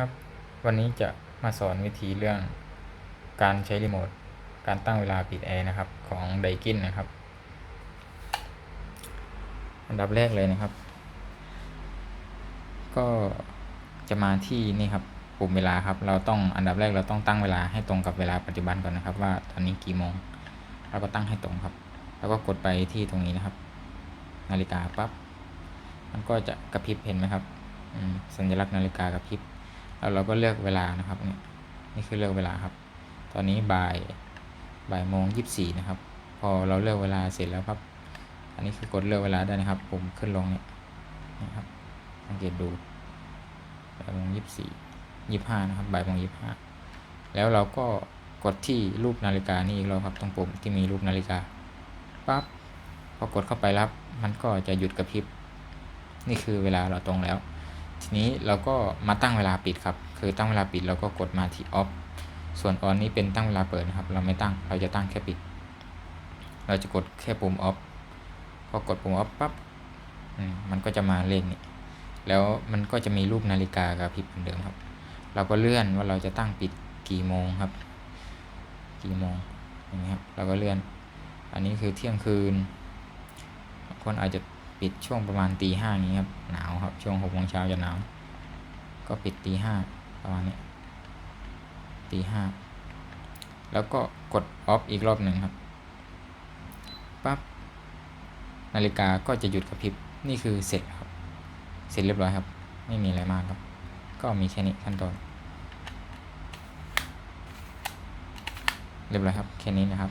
ครับ วันนี้จะมาสอนวิธีเรื่องการใช้รีโมท การตั้งเวลาปิดแอร์นะครับ ของไดกินนะครับ อันดับแรกเลยนะครับ ก็จะมาที่นี่ครับ ปุ่มเวลาครับ เราต้องอันดับแรกเราต้องตั้งเวลาให้ตรงกับเวลาปัจจุบันก่อนนะครับ ว่าตอนนี้กี่โมง เราก็ตั้งให้ตรงครับ แล้วก็กดไปที่ตรงนี้นะครับ นาฬิกาปั๊บ มันก็จะกระพริบเห็นไหมครับสัญลักษณ์นาฬิกากระพริบ แล้วเราก็เลือกเวลานะครับนี่นี่คือเลือกเวลาครับ ตอนนี้บ่ายบ่ายโมงยี่สิบสี่นะครับ พอเราเลือกเวลาเสร็จแล้วครับ อันนี้คือกดเลือกเวลาได้นะครับปุ่มขึ้นลงเนี่ยนะครับสังเกตดูบ่ายโมงยี่สิบสี่ยี่ห้านะครับบ่ายโมงยี่ห้าแล้วเราก็กดที่รูปนาฬิกานี่อีกแล้วครับตรงปุ่มที่มีรูปนาฬิกาปั๊บพอกดเข้าไปรับ มันก็จะหยุดกระพริบ นี่คือเวลาเราตรงแล้ว ทีนี้เราก็มาตั้งเวลาปิดครับ คือตั้งเวลาปิดเราก็กดมาที่ off ส่วน on นี้เป็นตั้งเวลาเปิดนะครับ เราไม่ตั้งเราจะตั้งแค่ปิด เราจะกดแค่ปุ่ม off พอกดปุ่ม off ปั๊บอืมมันก็จะมาเลขนี้แล้วมันก็จะมีรูปนาฬิกากับพริบเหมือนเดิมครับ เราก็เลื่อนว่าเราจะตั้งปิดกี่โมงครับ กี่โมงอย่างนี้ครับ เราก็เลื่อน อันนี้คือเที่ยงคืนคนอาจจะ ปิดช่วงประมาณตีห้าอย่างนี้ครับ หนาวครับ ช่วงหกโมงเช้าจะหนาว ก็ปิดตีห้าประมาณนี้ตีห้าแล้วก็กดออฟอีกรอบหนึ่งครับปั๊บนาฬิกาก็จะหยุดกระพริบนี่คือเสร็จครับ เสร็จเรียบร้อยครับ ไม่มีอะไรมากครับ ก็มีแค่นี้ขั้นตอน เรียบร้อยครับ แค่นี้นะครับ